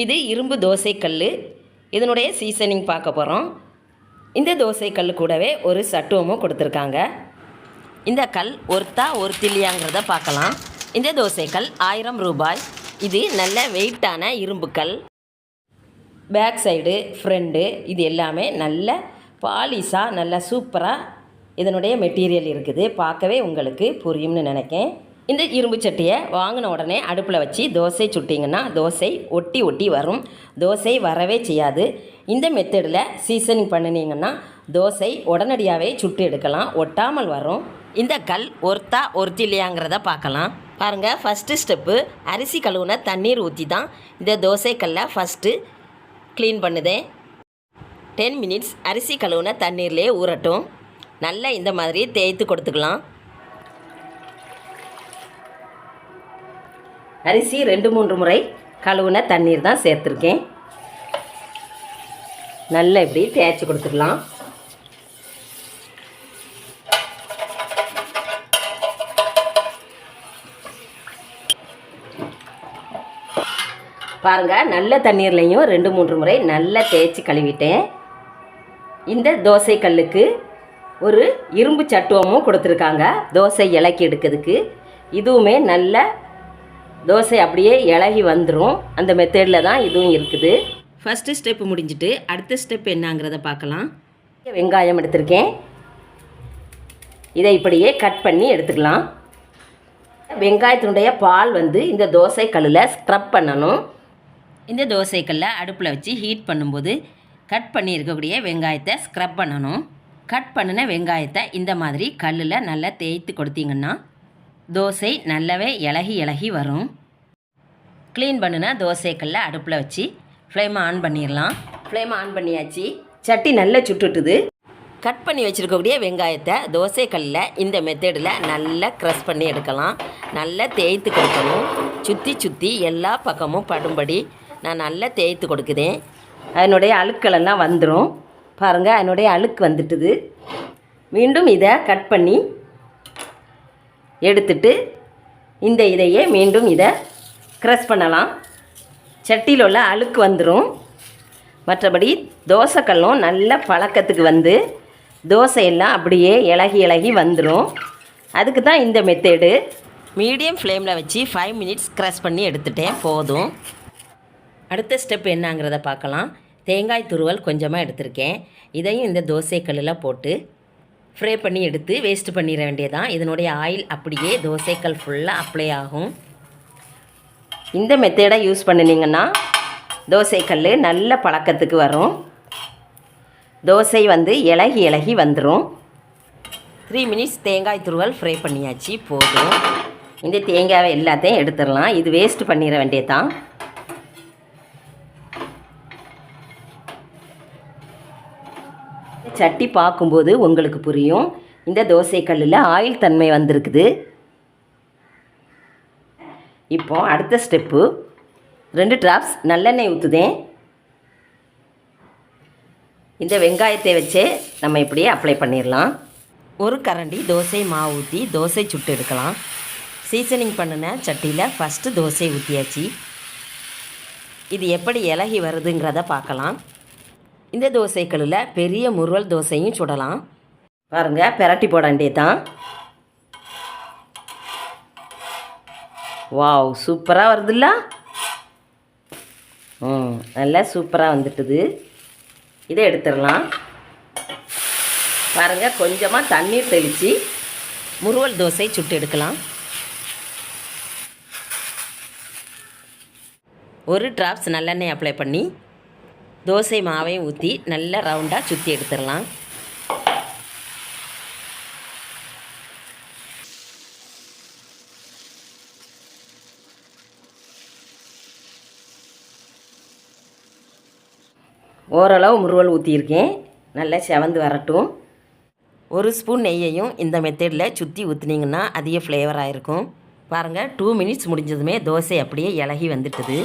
இது இரும்பு தோசைக்கல் இதனுடைய சீசனிங் பார்க்க போகிறோம் இந்த தோசைக்கல் கூடவே ஒரு சட்டுவமும் கொடுத்துருக்காங்க. இந்த கல் ஒருத்தா ஒரு தில்லியாங்கிறத பார்க்கலாம். இந்த தோசைக்கல் ஆயிரம் ரூபாய். இது நல்ல வெயிட்டான இரும்புக்கல் பேக் சைடு ஃப்ரெண்டு இது எல்லாமே நல்ல பாலிஷாக நல்ல சூப்பராக இதனுடைய மெட்டீரியல் இருக்குது. பார்க்கவே உங்களுக்கு புரியும்னு நினைக்கேன். இந்த இரும்பு சட்டியை வாங்கின உடனே அடுப்பில் வச்சு தோசை சுட்டிங்கன்னா தோசை ஒட்டி ஒட்டி வரும். தோசை வரவே செய்யாது. இந்த மெத்தடில் சீசனிங் பண்ணினீங்கன்னா தோசை உடனடியாகவே சுட்டு எடுக்கலாம். ஒட்டாமல் வரும். இந்த கல் ஒருத்தா ஒருத்தி இல்லையாங்கிறத பார்க்கலாம். பாருங்கள் ஃபஸ்ட்டு ஸ்டெப்பு அரிசி கழுவுன தண்ணீர் ஊற்றி தான் இந்த தோசை கல்லை ஃபஸ்ட்டு க்ளீன் பண்ணுதேன் டென் மினிட்ஸ் அரிசி கழுவுன தண்ணீர்லேயே ஊறட்டும். நல்லா இந்த மாதிரி தேய்த்து கொடுத்துக்கலாம். அரிசி ரெண்டு மூன்று முறை கழுவுன தண்ணீர் தான் சேர்த்துருக்கேன். நல்லா இப்படி தேய்ச்சி கொடுத்துக்கலாம் பாருங்கள் நல்ல தண்ணீர்லையும் ரெண்டு மூன்று முறை நல்லா தேய்ச்சி கழுவிட்டேன். இந்த தோசை கல்லுக்கு ஒரு இரும்பு சட்டுவமும் கொடுத்துருக்காங்க. தோசை இலக்கி எடுக்கிறதுக்கு. இதுவுமே நல்ல தோசை அப்படியே இலகி வந்துடும் அந்த மெத்தடில் தான் இதுவும் இருக்குது. ஃபஸ்ட்டு ஸ்டெப்பு முடிஞ்சிட்டு அடுத்த ஸ்டெப் என்னங்கிறத பார்க்கலாம். வெங்காயம் எடுத்திருக்கேன். இதை இப்படியே கட் பண்ணி எடுத்துக்கலாம். வெங்காயத்தினுடைய பால் வந்து இந்த தோசை கல்லில் ஸ்க்ரப் பண்ணணும். இந்த தோசைக்கல்லை அடுப்பில் வச்சு ஹீட் பண்ணும்போது கட் பண்ணி இருக்கக்கூடிய வெங்காயத்தை ஸ்க்ரப் பண்ணணும். கட் பண்ணின வெங்காயத்தை இந்த மாதிரி கல்லில் நல்லா தேய்த்து கொடுத்தீங்கன்னா தோசை நல்லாவே இலகி இலகி வரும். க்ளீன் பண்ணின தோசைக்கல்ல அடுப்பில் வச்சு ஃப்ளேமை ஆன் பண்ணிடலாம் ஃப்ளேமை ஆன் பண்ணியாச்சு. சட்டி நல்லா சுட்டுட்டுது. கட் பண்ணி வச்சுருக்கக்கூடிய வெங்காயத்தை தோசைக்கல்லில் இந்த மெத்தடில் நல்லா க்ரஷ் பண்ணி எடுக்கலாம். நல்லா தேய்த்து கொடுக்கணும். சுற்றி சுற்றி எல்லா பக்கமும் படும்படி நான் நல்லா தேய்த்து கொடுக்குதேன். அதனுடைய அழுக்களெல்லாம் வந்துடும் பாருங்கள் அதனுடைய அழுக்கு வந்துட்டுது. மீண்டும் இதை கட் பண்ணி எடுத்துட்டு இந்த இதையே மீண்டும் இதை க்ரஷ் பண்ணலாம். சட்டியில் உள்ள அழுக்கு வந்துடும் மற்றபடி தோசைக்கல்லும் நல்ல பழக்கத்துக்கு வந்து தோசையெல்லாம் அப்படியே இலகி இலகி வந்துடும் அதுக்கு தான் இந்த மெத்தேடு மீடியம் ஃப்ளேமில் வச்சு ஃபைவ் மினிட்ஸ் க்ரஷ் பண்ணி எடுத்துட்டேன் போதும். அடுத்த ஸ்டெப் என்னங்கிறத பார்க்கலாம். தேங்காய் துருவல் கொஞ்சமாக எடுத்திருக்கேன். இதையும் இந்த தோசைக்கல்லில் போட்டு ஃப்ரை பண்ணி எடுத்து வேஸ்ட் பண்ணிட வேண்டியதான் இதனுடைய ஆயில் அப்படியே தோசைக்கல் ஃபுல்லாக அப்ளை ஆகும். இந்த மெத்தேடை யூஸ் பண்ணினீங்கன்னா தோசைக்கல் நல்ல பழக்கத்துக்கு வரும். தோசை வந்து இலகி இலகி வந்துடும் த்ரீ மினிட்ஸ் தேங்காய் துருவல் ஃப்ரை பண்ணியாச்சு போதும். இந்த தேங்காவை எல்லாத்தையும் எடுத்துடலாம். இது வேஸ்ட் பண்ணிட வேண்டியதான் சட்டி பார்க்கும்போது உங்களுக்கு புரியும். இந்த தோசை கல்லில் ஆயில் தன்மை வந்திருக்குது. இப்போ அடுத்த ஸ்டெப்பு ரெண்டு ட்ராப்ஸ் நல்லெண்ணெய் ஊற்றுதேன் இந்த வெங்காயத்தை வச்சே நம்ம இப்படியே அப்ளை பண்ணிடலாம் ஒரு கரண்டி தோசை மாவு ஊற்றி தோசை சுட்டு எடுக்கலாம். சீசனிங் பண்ணின சட்டியில் ஃபஸ்ட்டு தோசை ஊற்றியாச்சு இது எப்படி இலகி வருதுங்கிறத பார்க்கலாம். இந்த தோசைக்கல்லில் பெரிய முருவல் தோசையும் சுடலாம். பாருங்கள் பெரட்டி போட வேண்டியதான் வாவ் சூப்பராக வருதுல்ல? ம் நல்லா சூப்பராக வந்துட்டுது. இதை எடுத்துடலாம். பாருங்கள் கொஞ்சமாக தண்ணீர் தெளித்து முருவல் தோசை சுட்டு எடுக்கலாம். ஒரு ட்ராப்ஸ் நல்லெண்ணெய் அப்ளை பண்ணி தோசை மாவையும் ஊற்றி நல்லா ரவுண்டாக சுற்றி எடுத்துடலாம். ஓரளவு முருவல் ஊற்றியிருக்கேன் நல்லா செவந்து வரட்டும். ஒரு ஸ்பூன் நெய்யையும் இந்த மெத்தடில் சுற்றி ஊற்றுனீங்கன்னா அதிக ஃப்ளேவராக இருக்கும். பாருங்கள் டூ மினிட்ஸ் முடிஞ்சதுமே தோசை அப்படியே இலகி வந்துட்டுது.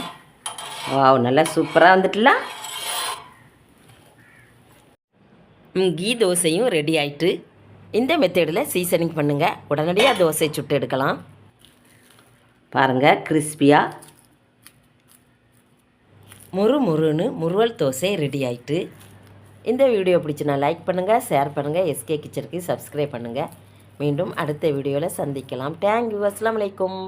வாவ் நல்லா சூப்பராக வந்துட்டுலாம் ம், கீ தோசையும் ரெடி ஆயிட்டு இந்த மெத்தேடில் சீசனிங் பண்ணுங்கள் உடனடியாக தோசை சுட்டு எடுக்கலாம். பாருங்கள் கிறிஸ்பியாக முறு முறுன்னு முறுவல் தோசை ரெடி ஆயிட்டு. இந்த வீடியோ பிடிச்சினா லைக் பண்ணுங்கள் ஷேர் பண்ணுங்கள் எஸ்கே கிச்சனுக்கு சப்ஸ்கிரைப் பண்ணுங்கள் மீண்டும் அடுத்த வீடியோவில் சந்திக்கலாம். தேங்க்யூ அஸ்லாம் வலைக்கும்